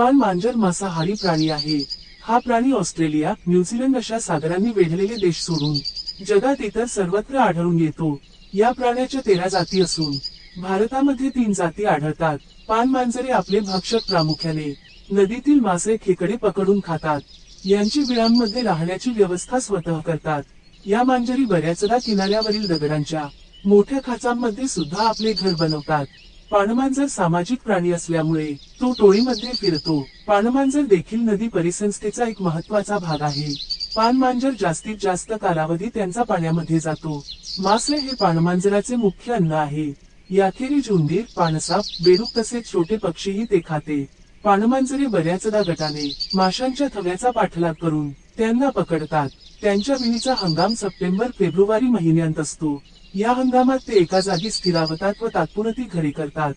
पान मांजर मांसाहारी प्राणी आहे. हा प्राणी ऑस्ट्रेलिया न्यूझीलंड अशा सागरांनी वेढलेले देश सोडून जगात इतर सर्वत्र आढळून येतो. या प्राण्याच्या तेरा जाती असून भारतामध्ये तीन जाती आढळतात. पान मांजरे आपले भक्षक प्रामुख्याने नदीतील मासे खेकडे पकडून खातात. यांची बिळांमध्ये राहण्याची व्यवस्था स्वतः करतात. या मांजरी बऱ्याचदा किनाऱ्यावरील दगडांच्या मोठ्या खाचांमध्ये सुद्धा आपले घर बनवतात. पाणमांजर सामाजिक प्राणी असल्यामुळे तो टोळीमध्ये फिरतो. पाणमांजर देखील नदी परिसंस्थेचा एक महत्त्वाचा भाग आहे. पानमांजर जास्तीत जास्त कालावधी त्यांचा पाण्यामध्ये जातो. मासे हे पाणमांजराचे मुख्य अन्न आहे. याखेरीज उंदीर पाणसाप बेडूक तसेच छोटे पक्षीही ते खाते. पाणमांजरे बऱ्याचदा गटाने माशांच्या थव्याचा पाठलाग करून त्यांना पकडतात. त्यांच्या विणीचा हंगाम सप्टेंबर फेब्रुवारी महिन्यात असतो. या हंगामात ते एका जागी स्थिरावतात व तात्पुरती घरी करतात.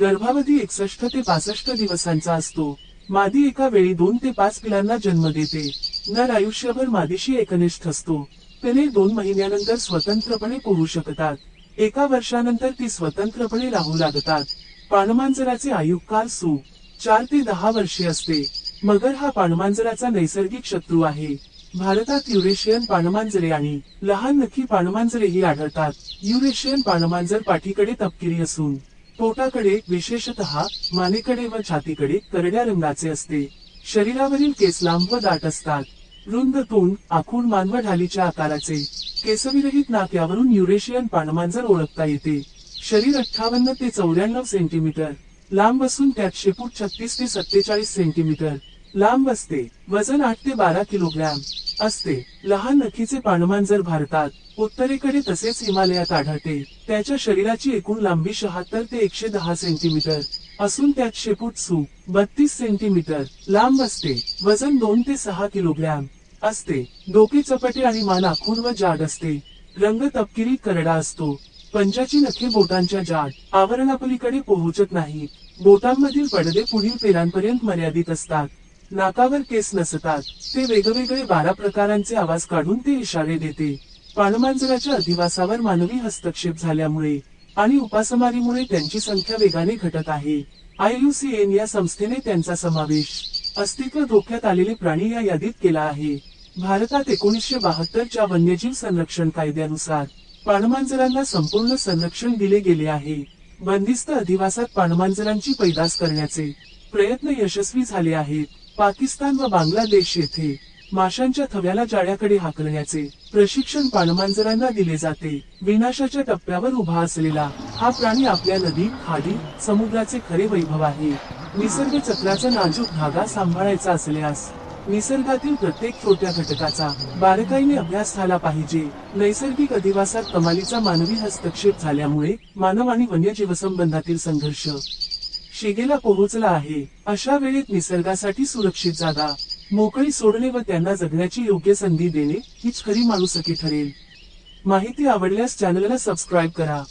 गर्भावधी एकसष्ट ते पासष्ट दिवसांचा असतो. मादी एका वेळी दोन ते पाच पिलांना जन्म देते. नर आयुष्यभर मादीशी एकनिष्ठ असतो. पिले दोन महिन्यानंतर स्वतंत्रपणे पोहू शकतात. एका वर्षानंतर ती स्वतंत्रपणे राहू लागतात. पाणमांजराचे आयुकाल सु. चार ते दहा वर्षे असते. मगर हा पाणमांजराचा नैसर्गिक शत्रू आहे. भारतात युरेशियन पाणमांजरे आणि लहान नखी पाणमांजरेही आढळतात. युरेशियन पाणमांजर पाठीकडे तपकिरी असून पोटाकडे विशेषतः मानेकडे व छातीकडे करड्या रंगाचे असते. शरीरावरील केस लांब व दाट असतात. रुंद तोंड आखूड मानव ढालीच्या आकाराचे. केसविरहित नाक यावरून युरेशियन पाणमांजर ओळखता येते. शरीर अठ्ठावन्न ते चौऱ्याण्णव सेंटीमीटर. लांब असून त्यात शेपूट छत्तीस ते सत्तेचाळीस सेंटीमीटर. लांब असते. वजन आठ ते बारा किलोग्रॅम. असते. लहान नखीचे पाणमांजर भारतात उत्तरेकडे तसेच हिमालयात आढळते. त्याच्या शरीराची एकूण लांबी शहात्तर ते एकशे दहा सेंटीमीटर असून त्यात शेपूट सू बत्तीस सेंटीमीटर लांब असते. वजन दोन ते सहा किलोग्रॅम असते. डोके चपटे आणि मान आखून व जाड असते. रंग तपकिरी करडा असतो. पंजाची नखे बोटांच्या जाड आवरणापलीकडे पोहोचत नाही. बोटांमधील पडदे पुढील पेरांपर्यंत मर्यादित असतात. नाकावर केस नसतात ते वेगवेगळे बारा प्रकारांचे आवाज काढून ते इशारे देते. पाणमांजराच्या अधिवासावर मानवी हस्तक्षेप झाल्यामुळे आणि उपासमारीमुळे त्यांची संख्या वेगाने घटत आहे. आययुसीएन या संस्थेने त्यांचा समावेश अस्तित्व धोक्यात आलेले प्राणी या यादीत केला आहे. भारतात एकोणीसशे बहात्तरच्या वन्यजीव संरक्षण कायद्यानुसार पाणमांजरांना संपूर्ण संरक्षण दिले गेले आहे. बंदिस्त अधिवासात पाणमांजरांची पैदास करण्याचे प्रयत्न यशस्वी झाले आहेत. पाकिस्तान व बांगलादेश येथे माशांच्या थव्याला जाळ्याकडे हाकलण्याचे प्रशिक्षण पाणमांजरांना दिले जाते. विनाशाच्या टप्प्यावर उभा असलेला हा प्राणी आपल्या नदी खाडी समुद्राचे खरे वैभव आहे. निसर्ग चक्राचा नाजूक धागा सांभाळायचा असल्यास निसर्गातील प्रत्येक छोट्या घटकाचा बारकाईने अभ्यास झाला पाहिजे. नैसर्गिक अधिवासात कमालीचा मानवी हस्तक्षेप झाल्यामुळे मानव आणि वन्यजीव संबंधातील संघर्ष शेगेला पोहोचला आहे. अशा वेळेत निसर्गासाठी सुरक्षित जागा मोकळी सोडणे व त्यांना जगण्याची योग्य संधी देणे हीच खरी माणुसकी ठरेल. माहिती आवडल्यास चॅनलला सबस्क्राईब करा.